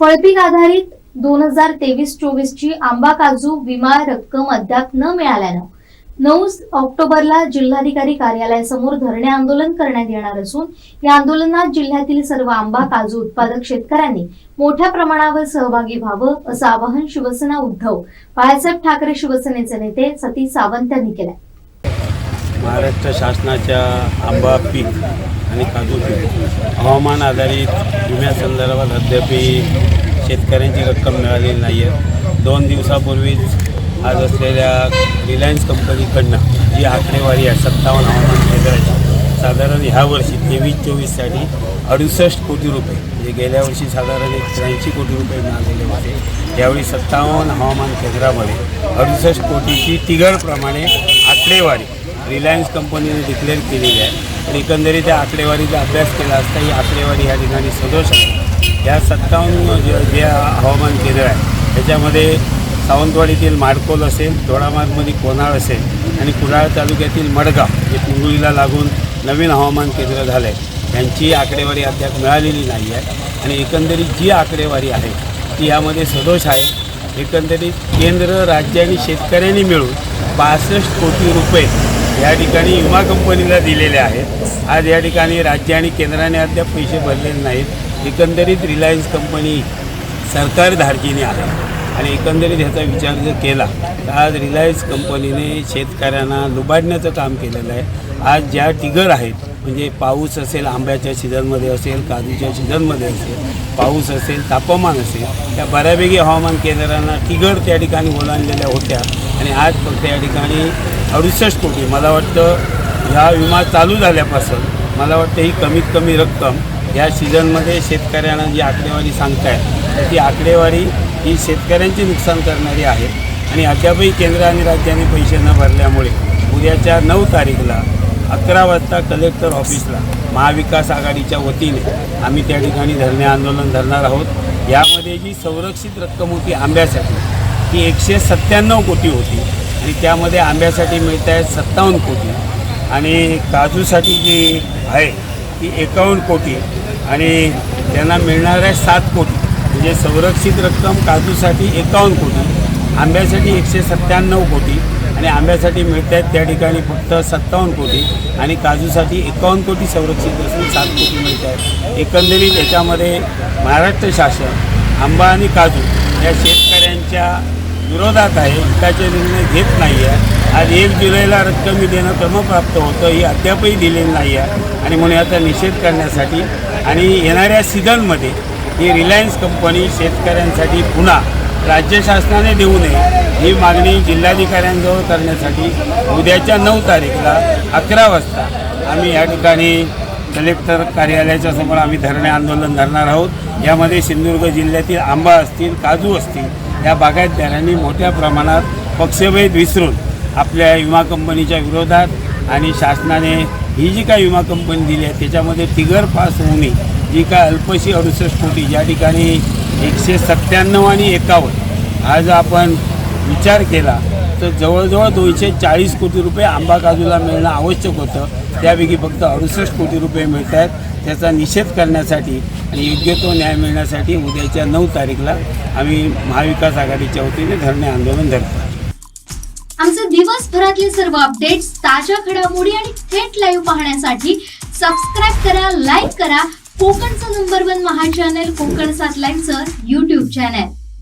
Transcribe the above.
फळपीक आधारित दोन हजार तेवीस चोवीस ची आंबा काजू विमा रक्कम अद्याप न मिळाल्यानं नऊ ऑक्टोबरला जिल्हाधिकारी कार्यालयासमोर धरणे आंदोलन करण्यात येणार असून या आंदोलनात जिल्ह्यातील सर्व आंबा काजू उत्पादक शेतकऱ्यांनी मोठ्या प्रमाणावर सहभागी व्हावं असं आवाहन शिवसेना उद्धव बाळासाहेब ठाकरे शिवसेनेचे नेते सतीश सावंत यांनी केलं महाराष्ट्र शासनाच्या आंबा पीक आणि काजू पीक. हवामान आधारित विम्यासंदर्भात अद्यापही शेतकऱ्यांची रक्कम मिळालेली नाही आहे. दोन दिवसापूर्वीच आज असलेल्या रिलायन्स कंपनीकडनं जी आकडेवारी आहे सत्तावन्न हवामान केंद्राची साधारण ह्या वर्षी तेवीस चोवीससाठी अडुसष्ट कोटी रुपये म्हणजे गेल्या वर्षी साधारण एक त्र्याऐंशी कोटी रुपये मिळालेले होते. यावेळी सत्तावन्न हवामान केंद्रामध्ये अडुसष्ट कोटीची तिघडप्रमाणे आकडेवारी रिलायन्स कंपनीने डिक्लेअर केलेली आहे. आणि एकंदरीत त्या आकडेवारीचा अभ्यास केला असता ही आकडेवारी ह्या ठिकाणी सदोष आहे. या सत्तावन्न जे जे हवामान केंद्र आहे त्याच्यामध्ये सावंतवाडीतील माडकोल असेल दोडामार्गमध्ये कोनाळ असेल आणि कुडाळ तालुक्यातील मडगाव जे पिंगुळीला लागून नवीन हवामान केंद्र झालं आहे त्यांची आकडेवारी अद्याप मिळालेली नाही आहे. आणि एकंदरीत जी आकडेवारी आहे ती यामध्ये सदोष आहे. एकंदरीत केंद्र राज्य आणि शेतकऱ्यांनी मिळून बासष्ट कोटी रुपये या ठिकाणी विमा कंपनीला दिलेले आहेत. आज या ठिकाणी राज्य आणि केंद्राने अद्याप पैसे भरलेले नाहीत. एकंदरीत रिलायन्स कंपनी सरकार धारकीने आहे. आणि एकंदरीत ह्याचा विचार जर केला तर आज रिलायन्स कंपनीने शेतकऱ्यांना लुबाडण्याचं काम केलेलं आहे. आज ज्या टिगर आहेत म्हणजे पाऊस असेल आंब्याच्या सीझनमध्ये असेल काजूच्या सीझनमध्ये असेल पाऊस असेल तापमान असेल त्या बऱ्यापैकी हवामान केंद्रांना टिगर त्या ठिकाणी ओलांडलेल्या होत्या. आणि आज फक्त या ठिकाणी अडुसष्ट कोटी. मला वाटतं ह्या विमा चालू झाल्यापासून मला वाटतं ही कमीत कमी रक्कम या सीझनमध्ये शेतकऱ्यांना जी आकडेवारी सांगताय तर ती आकडेवारी ही शेतकऱ्यांचे नुकसान करणारी आहे. आणि अद्यापही केंद्र आणि राज्याने पैसे न भरल्यामुळे उद्याच्या नऊ तारीखला अकरा वाजता कलेक्टर ऑफिसला महाविकास आघाडीच्या वतीने आम्ही त्या ठिकाणी धरणे आंदोलन धरणार आहोत. यामध्ये जी संरक्षित रक्कम होती आंब्यासाठी ती एकशे सत्त्याण्णव कोटी होती. आणि त्यामध्ये आंब्यासाठी मिळत आहेत सत्तावन्न कोटी. आणि काजूसाठी जी आहे ती एकावन्न कोटी. आणि त्यांना मिळणार आहे सात कोटी. म्हणजे संरक्षित रक्कम काजूसाठी एकावन्न कोटी. आंब्यासाठी एकशे सत्त्याण्णव कोटी. आणि आंब्यासाठी मिळत आहेत त्या ठिकाणी फक्त सत्तावन्न कोटी. आणि काजूसाठी एकावन्न कोटी संरक्षित असून सात कोटी मिळत आहेत. एकंदरीत याच्यामध्ये महाराष्ट्र शासन आंबा आणि काजू या शेतकऱ्यांच्या विरोधात आहे हिताचे निर्णय घेत नाही आहे आज एक जुलैला रक्कम देणं क्रमप्राप्त होतं ही अद्यापही दिलेली नाही आहे आणि म्हणून याचा निषेध करण्यासाठी आणि येणाऱ्या सीझनमध्ये ही रिलायन्स कंपनी शेतकऱ्यांसाठी पुन्हा राज्य शासनाने देऊ नये ही मागणी जिल्हाधिकाऱ्यांजवळ करण्यासाठी उद्याच्या नऊ तारीखला अकरा वाजता आम्ही या ठिकाणी कलेक्टर कार्यालयाच्या समोर आम्ही धरणे आंदोलन धरणार आहोत. यामध्ये सिंधुदुर्ग जिल्ह्यातील आंबा असतील काजू असतील या बागायतदारांनी मोठ्या प्रमाणात पक्षभेद विसरून आपल्या विमा कंपनीच्या विरोधात आणि शासनाने ही जी काय विमा कंपनी दिली आहे त्याच्यामध्ये फिगर पास होऊ नये जी काय अल्पशी अडुसष्ट कोटी ज्या ठिकाणी एकशे सत्त्याण्णव आणि एकावन्न आज आपण विचार केला तर जवळजवळ दोनशे चाळीस कोटी रुपये आंबा काजूला मिळणं आवश्यक होतं. त्यापैकी फक्त अडुसष्ट कोटी रुपये मिळत आहेत त्याचा निषेध करण्यासाठी आणि योग्य तो न्याय मिळण्यासाठी उद्याच्या नऊ तारीखला आम्ही महाविकास आघाडीच्या वतीने धरणे आंदोलन धरतो. आमचे दिवसभरातले सर्व अपडेट्स ताज्या घडामोडी आणि थेट लाईव्ह पाहण्यासाठी सबस्क्राईब करा लाईक करा. कोकणचं नंबर वन महा चॅनल कोकण सात लाईव्हचं युट्यूब चॅनल